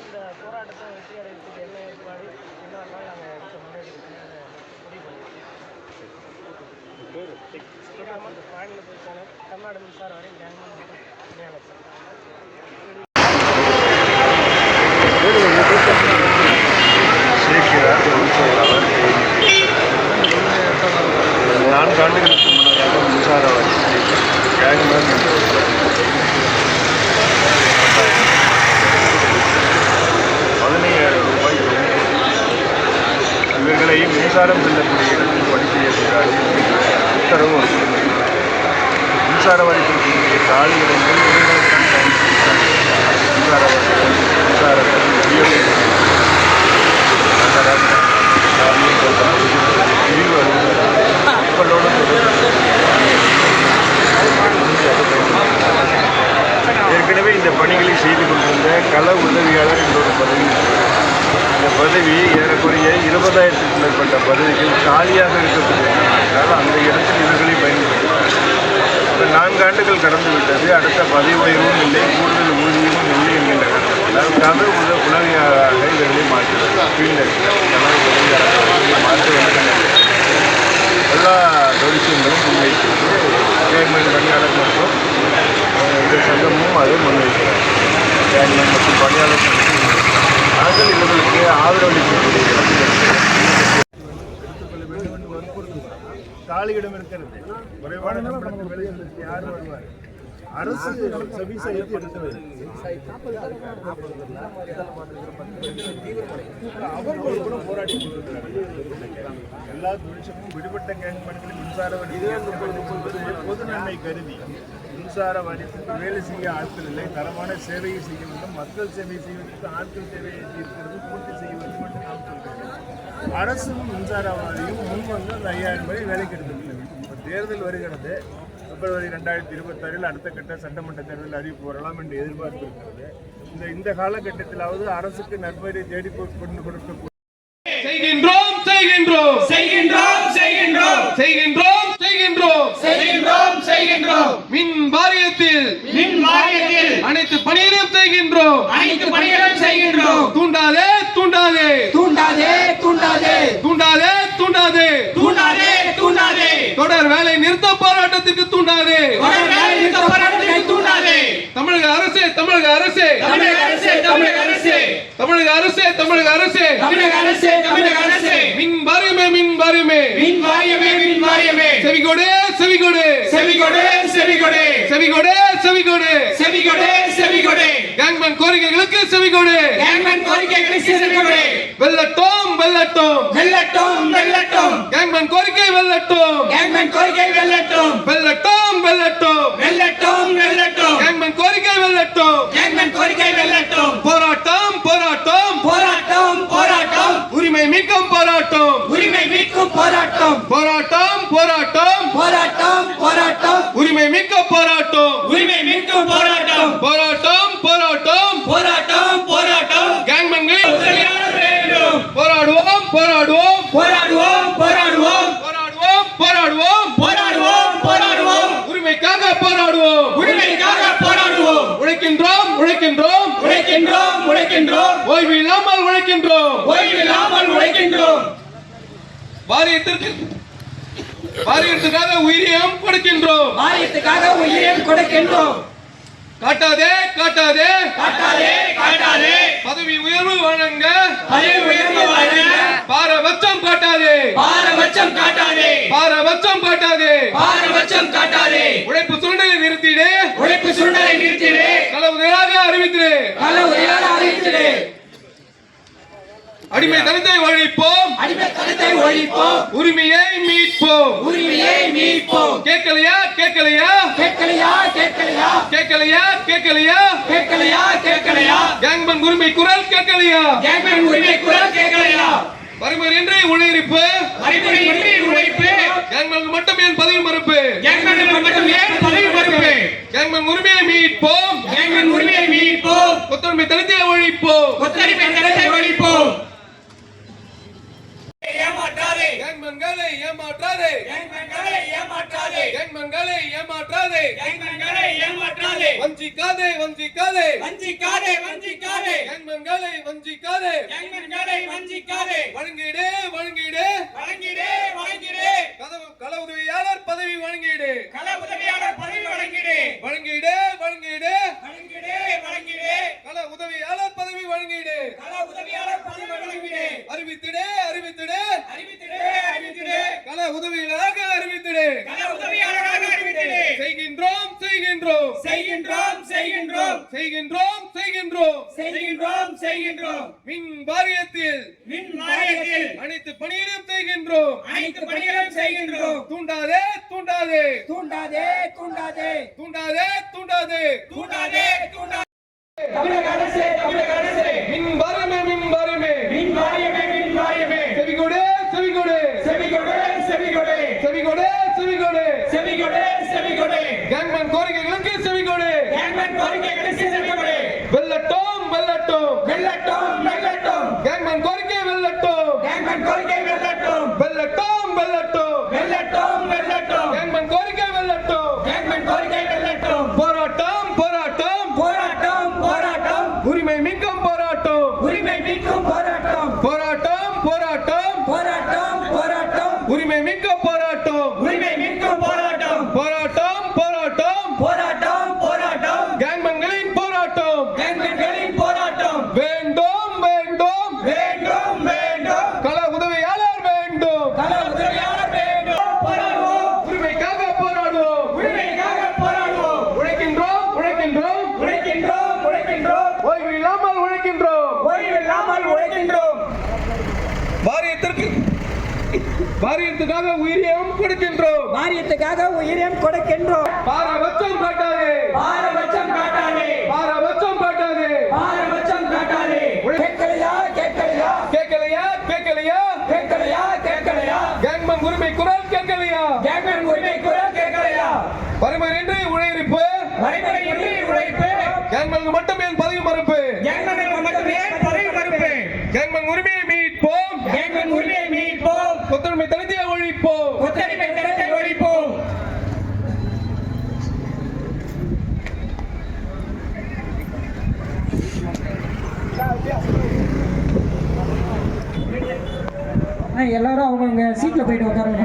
இந்த போராட்டத்தை வெற்றி அடைவதற்கு என்ன ஏற்பாடு இன்னொரு நாள் நாங்கள் முன்னாடி முடிவு பண்ணிடுவோம் மாநில பொறுப்பாளர் தமிழ்நாடு மின்சார வரை நேரம் சார் நான்கு ஆண்டுகளுக்கு முன்னதாக மின்சார வரி வேகமாக மின்சாரம் செல்லக்கூடிய இடத்தில் பணி செய்யக்கூடாது என்கின்ற உத்தரவு மின்சார வழி கொடுக்கக்கூடிய காலிகளை ஏறக்குறைய மேற்பட்ட பதவிகள் காலியாக இருக்கக்கூடியதால் அந்த இடத்தில் இவர்களை பயன்படுத்துகிறார் இப்போ நான்கு ஆண்டுகள் கடந்து விட்டது. அடுத்த பதவி உயர்வும் இல்லை. கூடுதல் ஊதியமும் இல்லை என்கின்ற காரணத்தினால் கல உத உதவியாளராக இவர்களை மாற்றுகிறார் ஃபீல்டு மாற்ற வேண்டும் எல்லா தொழிற்சங்களும் முன்வைக்கிறது கவர்மெண்ட் பணியாளர் மற்றும் இந்த சங்கமும் அதை முன்வைக்கிறார் கவர்மெண்ட் மற்றும் பணியாளர் அகல் இருக்கிறது. குறைவான சம்பளத்தில் அரசு சர்வீஸ் எடுத்து எடுத்தவர் அவர்கள் கூட எல்லா தொழிற்சமும் விடுபட்ட கேங் மின்சார வழி பொது நன்மை கருதி. மின்சார வாரியத்துக்கு வேலை செய்ய ஆட்கள் இல்லை. தரமான சேவையை செய்ய வேண்டும். மக்கள் சேவை செய்வதற்கு ஆட்கள் தேவையை இருக்கிறது பூர்த்தி செய்ய வேண்டும் என்று நாம் சொல்கிறோம். அரசும் மின்சார வாரியம் முன் வந்து அந்த ஐயாயிரம் வரை வேலைக்கு எடுத்துள்ளது இப்போ தேர்தல் வருகிறது. பிப்ரவரி ரெண்டாயிரத்தி இருபத்தாறில் அடுத்த கட்ட சட்டமன்ற தேர்தல் அறிவிப்பு வரலாம் என்று எதிர்பார்ப்பு இருக்கிறது இந்த இந்த காலகட்டத்திலாவது அரசுக்கு நற்பெயரை தேடி கொண்டு கொடுக்க செய்கின்றோம் செய்கின்றோம். செய்கின்றோம் செய்கின்றோம். செய்கின்றோம். செய்கின்றோம் செய்கின்றோம். மின் வாரியத்தில் மின் வாரியத்தில் அனைத்து பணியிலும் செய்கின்றோம். அனைத்து பணிகளும் செய்கின்றோம். தூண்டாதே தூண்டாதே. தூண்டாதே தூண்டாதே. தூண்டாதே தூண்டாதே. தூண்டாதே தூண்டாதே. தொடர் வேலை நிறுத்த போராட்டத்திற்கு தூண்டாதே. தொடர் வேலை நிறுத்த போராட்டத்தை தூண்டாதே. தமிழக அரசே தமிழக அரசே. தமிழக அரசே தமிழக அரசே. தமிழக அரசே தமிழக அரசே. தமிழக அரசே தமிழக அரசே. மின் வாரியமே மின் வாரியமே. மின் வாரியமே மின் வாரியமே. செவிகொடு செவிகொடு. செவிகொடு செவிகொடு. செவிகொடு செவிகொடு. செவிகொடு செவிகொடு. கேங்மேன் கோரிக்கைகளுக்கு செவிகொடு. கேங்மேன் கோரிக்கைகளை செவிகொடு. வெல்லட்டும் வெல்லட்டும். வெல்லட்டும் வெல்லட்டும். கேங்மேன் கோரிக்கை வெல்லட்டும். கேங்மேன் கோரிக்கை வெல்லட்டும். வெல்லட்டும் வெல்லட்டும். வெல்லட்டும் வெல்லட்டும். கேங்மேன் கோரிக்கை வெல்லட்டும். கேங்மேன் கோரிக்கை வெல்லட்டும். போராட்டம் போராட்டம். போராட்டம் போராட்டம். உரிமை மீட்கும் போராட்டம். உரிமை மீட்கும் போராட்டம். போராட்டம் போராட்டம் போராட்டம் போராட்டம் மீட்க போராட்டம் உரிமை மீட்கும் போராட்டம். போராட்டம் போராட்டம். போராட்டம் போராட்டம். கேங்மேன்கள் வேண்டும். போராடுவோம் போராடுவோம். போராடுவோம் போராடுவோம். போராடுவோம் போராடுவோம். போராடுவோம் போராடுவோம். உரிமைக்காக போராடுவோம். உரிமைக்காக போராடுவோம். உழைக்கின்றோம் உழைக்கின்றோம். உழைக்கின்றோம் உழைக்கின்றோம். ஓய்வு இல்லாமல் உழைக்கின்றோம். ஓய்வில்லாமல் உழைக்கின்றோம். வாரியத்திற்கு வாரியத்துக்காக உயிரியம் கொடுக்கின்றோம். மாரியத்துக்காக உயிரையும் கொடுக்கின்றோம். காட்டாதே காட்டாதே. காட்டாதே காட்டாதே. பதவி உயர்வு வழங்க. பதவி உயர்வு வழங்க. பாரபட்சம் காட்டாதே. பாரபட்சம் காட்டாதே. பாரபட்சம் காட்டாதே. பாரபட்சம் காட்டாதே. உழைப்பு சுரண்டலை நிறுத்திடு. உழைப்பு சுண்டலை நிறுத்திடு. களவுகளாக அறிவித்திடு. கள உரையாட அறிவித்திடு அடிமை தனத்தை ஒழிப்போம். அடிமைத்தனத்தை ஒழிப்போம். உரிமையை மீட்போம். உரிமையை மீட்போம். கேட்கலையா? கேட்கலையா? கேட்கலையா? கேட்கலையா? கேட்கலையா? கேட்கலையா? கேட்கலையா? கேட்கலையா? கேங்மன் உரிமை குரல் கேட்கலையா? கேட்கன் உரிமை குரல் கேட்கலையா? வறுமையின்றி உழைப்பு இன்றி உழைப்பு கேங்மன் மட்டும் ஏன் பதவி மறுப்பு? கேட்கன் மட்டும் ஏன் பதவி மறுப்பு? கேங்மன் உரிமையை மீட்போம். கேட்கன் உரிமையை மீட்போம். கொத்தன்மை தனத்தை ஒழிப்போம். கொத்தடிமை ஏமாற்றாதே கேங்மன்களை ஏமாற்றாதே. வஞ்சிக்காதே வஞ்சிக்காதே. வஞ்சிக்காதே வஞ்சிக்காதே. கேங்மேன்களை வஞ்சிக்காதே. எங்களை வஞ்சிக்காதே. வழங்கிடு வழங்கிடு. வழங்கிடு வழங்கிடு. கள உதவியாளர் பதவி வழங்கிடு. கள உதவியாளர் பதவி வழங்கிடு வழங்கிடு வழங்கிடு வழங்கிடு வழங்கிடு கள உதவியாளர் பதவி வழங்கிடு கள உதவியாளர் பதவி வழங்கிடு அறிவித்திடு அறிவித்திடு அறிவித்திடு அறிவித்திடு கள உதவியாளராக அறிவித்திடு கள உதவியாளராக அறிவித்திடு செய்கின்றோம் செய்கின்றோம் செய்கின்றோம் செய்கின்றோம் செய்கின்றோம். செய்கின்றோம் செய்கின்றோம். மின் வாரியத்தில் மின் வாரியத்தில் அனைத்து பணியிலும் செய்கின்றோம். அனைத்து பணிகளும் செய்கின்றோம். தூண்டாதே தூண்டாதே. தூண்டாதே தூண்டாதே. தூண்டாதே தூண்டாதே. தூண்டாதே தூண்டாதே. தமிழக அரசே தமிழக அரசே. வெல்லட்டும். கேங்மேன் கோரிக்கை வெல்லட்டும். வெல்லட்டும் வெல்லட்டும். வெல்லட்டும் வெல்லட்டும். கேங்மேன் கோரிக்கை வெல்லட்டும். கேங்மேன் கோரிக்கை வெல்லட்டும். போராட்டம் போராட்டம். போராட்டம் போராட்டம். உரிமை மீட்கும் போராட்டம். உரிமை மீட்கும் போராட்டம். போராட்டம் போராட்டம். போராட்டம் போராட்டம். உரிமை மீட்கும் போராட்டம் உரிமை மீட்கும் போராட்டம் போராட்டம் போராட்டம் போராட்டம் போராட்டம் கேங்மேன்களின் போராட்டம் கேங்மேன்களின் போராட்டம் வேண்டும் வேண்டும் வேண்டும் வேண்டும் கள உதவியாளர் வேண்டும் கள உதவியாளர் வேண்டும் போராடுவோம் உரிமைக்காக போராடுவோம் உரிமைக்காக போராடுவோம் உழைக்கின்றோம் உழைக்கின்றோம் உழைக்கின்றோம் உழைக்கின்றோம் ஓய்வு இல்லாமல் உழைக்கின்றோம் ஓய்வில்லாமல் உழைக்கின்றோம் வாரியத்திற்கு வாரியத்துக்காக உயிரியம் கொடுக்கின்றோம். வாரியத்துக்காக உயிரையும் கொடுக்கின்றோம். பாரபட்சம் காட்டாதே. பாரபட்சம் காட்டாதே. பாரபட்சம் காட்டாதே. பாரபட்சம் காட்டாதே. கேட்கலையா? கேட்கலையா? கேட்கலையா? கேட்கலையா? கேட்கலையா? கேட்கலையா? கேங்மன் உரிமை குரல் கேட்கலையா? கேட்கன் உரிமை குரல் கேட்கலையா? வறுமையின்றி உழைப்பு வரைமுறையின்றி உழைப்பு. கேங்மனுக்கு மட்டும் என் பதவி மறுப்பு? கேங்கனுக்கு மட்டும் ஏன் ஒழிப்போம் ஒத்தடிமை தரத்தை ஒழிப்போம். எல்லாரும் அவங்க சீட்டில் போயிட்டு உட்காருங்க.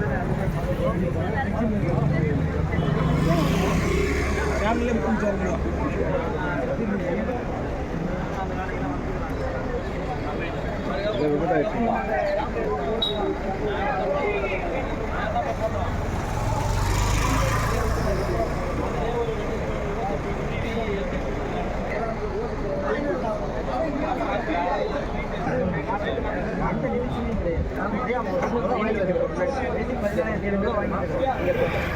ఫ్యామిలీ కొంచెం ఒకటి வாங்கிக்கிறீங்களோ வாங்கிக்கிறோம்